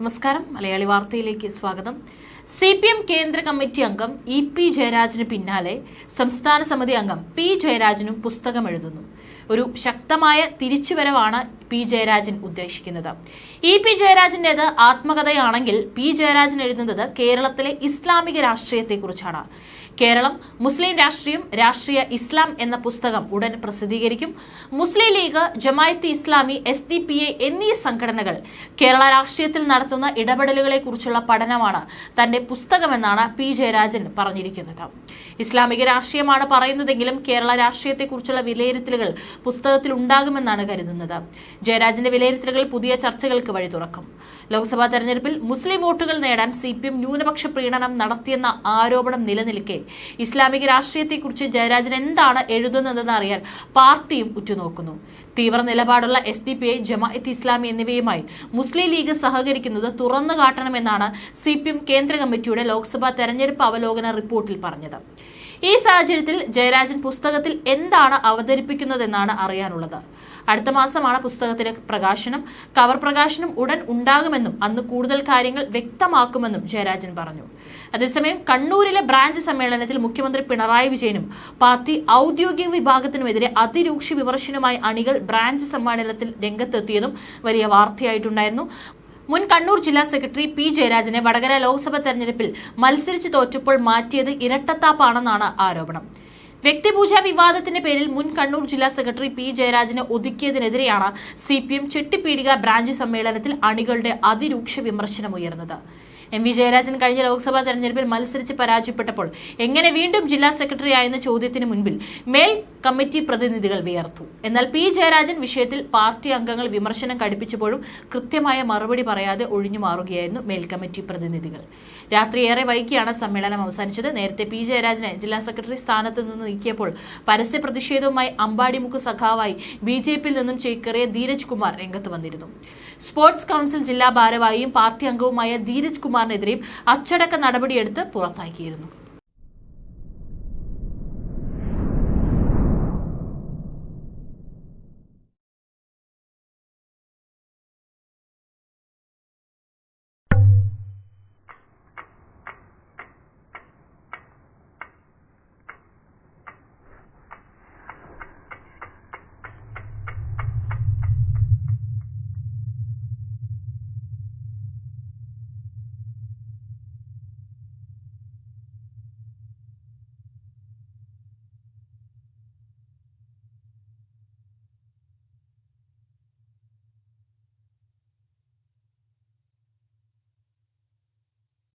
നമസ്കാരം. മലയാളി വാർത്തയിലേക്ക് സ്വാഗതം. സി പി എം കേന്ദ്ര കമ്മിറ്റി അംഗം ഇ പി ജയരാജന് പിന്നാലെ സംസ്ഥാന സമിതി അംഗം പി ജയരാജനും പുസ്തകം എഴുതുന്നു ഒരു ശക്തമായ തിരിച്ചുവരവാണ് പി ജയരാജൻ ഉദ്ദേശിക്കുന്നത്. ഇ പി ജയരാജന്റേത് ആത്മകഥയാണെങ്കിൽ പി ജയരാജൻ എഴുതുന്നത് കേരളത്തിലെ ഇസ്ലാമിക രാഷ്ട്രീയത്തെക്കുറിച്ചാണ്. കേരളം മുസ്ലിം രാഷ്ട്രീയം രാഷ്ട്രീയ ഇസ്ലാം എന്ന പുസ്തകം ഉടൻ പ്രസിദ്ധീകരിക്കും. Muslim League Jamaat Islami S D P A എന്നീ സംഘടനകൾ കേരള രാഷ്ട്രീയത്തിൽ നടത്തുന്ന ഇടപെടലുകളെ കുറിച്ചുള്ള പഠനമാണ് തന്റെ പുസ്തകമെന്നാണ് പി ജയരാജൻ പറഞ്ഞിരിക്കുന്നത്. ഇസ്ലാമിക രാഷ്ട്രീയമാണ് പറയുന്നതെങ്കിലും കേരള രാഷ്ട്രീയത്തെക്കുറിച്ചുള്ള വിലയിരുത്തലുകൾ പുസ്തകത്തിൽ ഉണ്ടാകുമെന്നാണ് കരുതുന്നത്. ജയരാജന്റെ വിലയിരുത്തലുകൾ പുതിയ ചർച്ചകൾക്ക് വഴി തുറക്കും. ലോക്സഭാ തെരഞ്ഞെടുപ്പിൽ മുസ്ലിം വോട്ടുകൾ നേടാൻ സി പി എം ന്യൂനപക്ഷ പ്രീണനം നടത്തിയെന്ന ആരോപണം നിലനിൽക്കെ. ഇസ്ലാമിക രാഷ്ട്രീയത്തെക്കുറിച്ച് ജയരാജൻ എന്താണ് എഴുതുന്നതെന്ന് അറിയാൻ പാർട്ടിയും ഉറ്റുനോക്കുന്നു. തീവ്ര നിലപാടുള്ള S D P I Jamaat Islami എന്നിവയുമായി മുസ്ലിം ലീഗ് സഹകരിക്കുന്നത് തുറന്നു കാട്ടണമെന്നാണ് സി പി എം കേന്ദ്ര കമ്മിറ്റിയുടെ ലോക്സഭാ തെരഞ്ഞെടുപ്പ് അവലോകന റിപ്പോർട്ടിൽ പറഞ്ഞത്. ഈ സാഹചര്യത്തിൽ ജയരാജൻ പുസ്തകത്തിൽ എന്താണ് അവതരിപ്പിക്കുന്നതെന്നാണ് അറിയാനുള്ളത്. അടുത്ത മാസമാണ് പുസ്തകത്തിന്റെ പ്രകാശനം. കവർ പ്രകാശനം ഉടൻ ഉണ്ടാകുമെന്നും അന്ന് കൂടുതൽ കാര്യങ്ങൾ വ്യക്തമാക്കുമെന്നും ജയരാജൻ പറഞ്ഞു. അതേസമയം കണ്ണൂരിലെ ബ്രാഞ്ച് സമ്മേളനത്തിൽ മുഖ്യമന്ത്രി പിണറായി വിജയനും പാർട്ടി ഔദ്യോഗിക വിഭാഗത്തിനുമെതിരെ അതിരൂക്ഷ വിമർശനവുമായി അണികൾ ബ്രാഞ്ച് സമ്മേളനത്തിൽ രംഗത്തെത്തിയതും വലിയ വാർത്തയായിട്ടുണ്ടായിരുന്നു. മുൻ കണ്ണൂർ ജില്ലാ സെക്രട്ടറി പി ജയരാജനെ വടകര ലോക്സഭാ തെരഞ്ഞെടുപ്പിൽ മത്സരിച്ച് തോറ്റപ്പോൾ മാറ്റിയത് ഇരട്ടത്താപ്പാണെന്നാണ് ആരോപണം. വ്യക്തിപൂജാ വിവാദത്തിന്റെ പേരിൽ മുൻ കണ്ണൂർ ജില്ലാ സെക്രട്ടറി പി ജയരാജനെ ഒതുക്കിയതിനെതിരെയാണ് C P M Chettipeedika branch സമ്മേളനത്തിൽ അണികളുടെ അതിരൂക്ഷ വിമർശനമുയർന്നത് എം വി ജയരാജൻ കഴിഞ്ഞ ലോക്സഭാ തെരഞ്ഞെടുപ്പിൽ മത്സരിച്ച് പരാജയപ്പെട്ടപ്പോൾ എങ്ങനെ വീണ്ടും ജില്ലാ സെക്രട്ടറി ആയെന്ന ചോദ്യത്തിന് മുൻപിൽ മേൽ കമ്മിറ്റി പ്രതിനിധികൾ വിയർത്തു. എന്നാൽ പി. ജയരാജൻ വിഷയത്തിൽ പാർട്ടി അംഗങ്ങൾ വിമർശനം കടുപ്പിച്ചപ്പോഴും കൃത്യമായ മറുപടി പറയാതെ ഒഴിഞ്ഞു മാറുകയായിരുന്നു മേൽക്കമ്മിറ്റി പ്രതിനിധികൾ. രാത്രി ഏറെ വൈകിയാണ് സമ്മേളനം അവസാനിച്ചത്. നേരത്തെ പി. ജയരാജനെ ജില്ലാ സെക്രട്ടറി സ്ഥാനത്ത് നിന്ന് നീക്കിയപ്പോൾ പരസ്യ പ്രതിഷേധവുമായി അമ്പാടിമുക്ക് സഖാവായി ബി. ജെ. പിയിൽ നിന്നും ചേക്കേറിയ ധീരജ് കുമാർ രംഗത്ത് വന്നിരുന്നു. സ്പോർട്സ് കൗൺസിൽ ജില്ലാ ഭാരവാഹിയും പാർട്ടി അംഗവുമായ ധീരജ് കുമാറിനെതിരെയും അച്ചടക്ക നടപടിയെടുത്ത് പുറത്താക്കിയിരുന്നു.